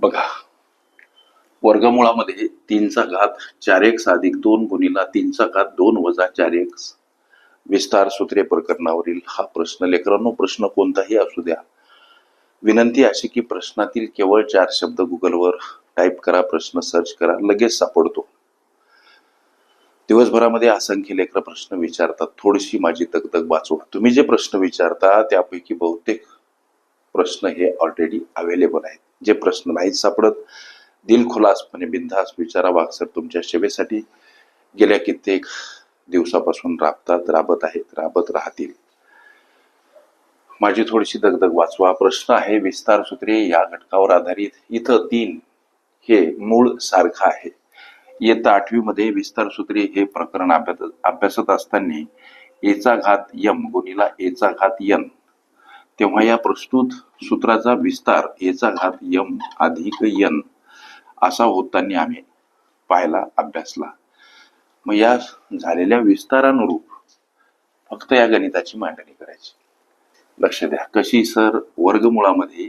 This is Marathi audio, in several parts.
बघा. वर्गमुळामध्ये तीनचा घात चार एक्स अधिक दोन गुणीला तीनचा घात दोन वजा चार एक्स विस्तार सूत्रे प्रकरणावरील हा प्रश्न. लेकरांनो प्रश्न कोणताही असू द्या. विनंती अशी की प्रश्नातील केवळ चार शब्द गुगलवर टाईप करा प्रश्न सर्च करा लगेच सापडतो. दिवसभरामध्ये असंख्य लेकर प्रश्न विचारतात. थोडीशी माझी तकतक वाचवा. तुम्ही जे प्रश्न विचारता त्यापैकी बहुतेक प्रश्न हे ऑलरेडी अवेलेबल आहेत. जे प्रश्न नाहीत सापडत दिलखुलासपणे बिनधास विचारावा सर तुमच्या सेवेसाठी. गेल्या कित्येक दिवसापासून राबतात राबत आहेत राबत राहतील. माझी थोडीशी दगदग वाचवा. प्रश्न आहे विस्तार सूत्रे या घटकावर आधारित. इथं तीन हे मूळ सारखं आहे. इयत्ता आठवी मध्ये विस्तार सूत्रे हे प्रकरण अभ्यास अभ्यासत असताना एचा घात यम गुणिला एचा घात यन. तेव्हा या प्रस्तुत सूत्राचा विस्तार याचा घात यम अधिक यन असा होताना आम्ही पाहिला अभ्यासला. मग या झालेल्या विस्तारानुरूप फक्त या गणिताची मांडणी करायची. लक्ष द्या कशी सर वर्गमुळामध्ये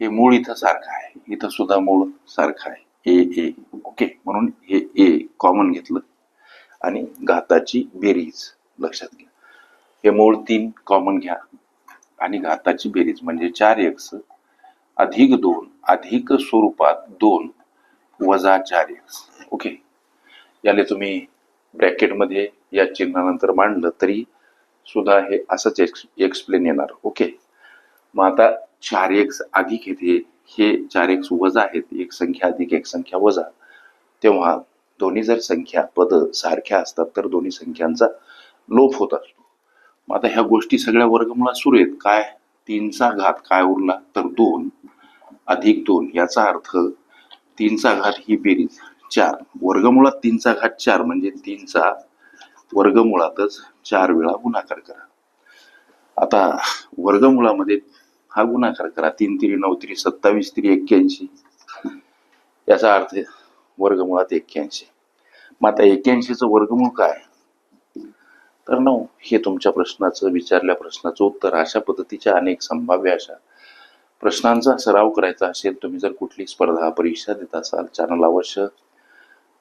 हे मूळ इथं सारखं आहे इथं सुद्धा मूळ सारखं आहे. ए ए ओके म्हणून हे ए कॉमन घेतलं. आणि घाताची बेरीज लक्षात घ्या. हे मूळ तीन कॉमन घ्या. आणि घाताची बेरीज म्हणजे चार एक्स अधिक दोन अधिक स्वरूपात दोन वजा चार एक्स. ओके याले तुम्ही ब्रॅकेटमध्ये या चिन्हानंतर मांडलं तरी सुद्धा हे असंच एक्स एक्सप्लेन येणार. ओके मग आता चार एक्स अधिक येते हे चार एक्स वजा आहेत एक संख्या अधिक एक संख्या वजा. तेव्हा दोन्ही जर संख्या पद सारख्या असतात तर दोन्ही संख्यांचा लोप होत असतो. मग आता ह्या गोष्टी सगळ्या वर्गमुळात सुरू आहेत. काय तीनचा घात काय उरला तर दोन अधिक दोन याचा अर्थ तीनचा घात ही बेरीज चार. वर्गमुळात तीनचा घात चार म्हणजे तीनचा वर्गमुळातच चार वेळा गुणाकार करा. आता वर्गमुळामध्ये हा गुणाकार करा. तीन तिरी नऊ तिरी सत्तावीस तिरी एक्क्याऐंशी. याचा अर्थ वर्गमुळात एक्क्याऐंशी. मग आता एक्क्याऐंशीचं वर्गमूळ काय? तर नऊ हे तुमच्या प्रश्नाचं विचारल्या प्रश्नाचं उत्तर. अशा पद्धतीच्या अनेक संभाव्य अशा प्रश्नांचा सराव करायचा असेल तुम्ही जर कुठली स्पर्धा परीक्षा देत असाल चॅनल अवश्य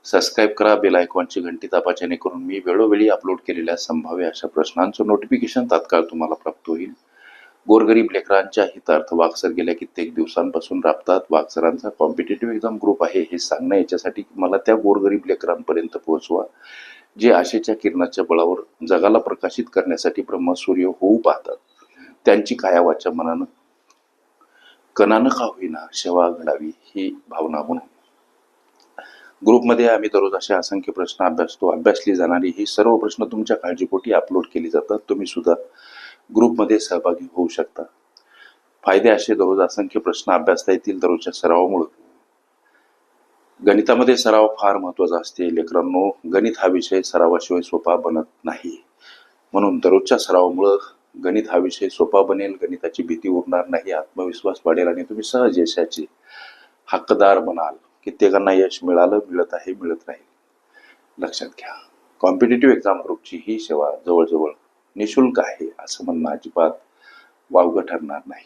सबस्क्राईब करा बेल आयकॉनची घंटी दाबा जेणेकरून मी वेळोवेळी अपलोड केलेल्या संभाव्य अशा प्रश्नांचं नोटिफिकेशन तात्काळ तुम्हाला प्राप्त होईल. गोरगरीब लेकरांच्या हितार्थ वाक्सर गेल्या कित्येक दिवसांपासून राबतात. वाक्सरांचा कॉम्पिटेटिव्ह एक्झाम ग्रुप आहे हे सांगणं याच्यासाठी मला त्या गोरगरीब लेकरांपर्यंत पोहोचवा. जे आशेच्या किरणाच्या बळावर जगाला प्रकाशित करण्यासाठी ब्रह्मसूर्य होऊ पाहतात त्यांची कायावाच्या मनानं कणानं का होईना सेवा घडावी ही भावना म्हणून. ग्रुपमध्ये आम्ही दररोज असे असंख्य प्रश्न अभ्यासतो. अभ्यासली जाणारी ही सर्व प्रश्न तुमच्या काळजीपोटी अपलोड केली जातात. तुम्ही सुद्धा ग्रुपमध्ये सहभागी होऊ शकता. फायदे असे दररोज असंख्य प्रश्न अभ्यासता येतील दररोजच्या सरावामुळे. गणितामध्ये सराव फार महत्त्वाचा असते लेकरांनो. गणित हा विषय सरावाशिवाय सोपा बनत नाही. म्हणून दररोजच्या सरावामुळं गणित हा विषय सोपा बनेल गणिताची भीती उरणार नाही आत्मविश्वास वाढेल आणि तुम्ही सहज यशाचे हक्कदार बनाल. कित्येकांना यश मिळालं मिळत आहे मिळत राहील लक्षात घ्या. कॉम्पिटेटिव्ह एक्झाम ग्रुपची ही सेवा जवळजवळ निशुल्क आहे असं म्हणणं अजिबात वावगं ठरणार नाही.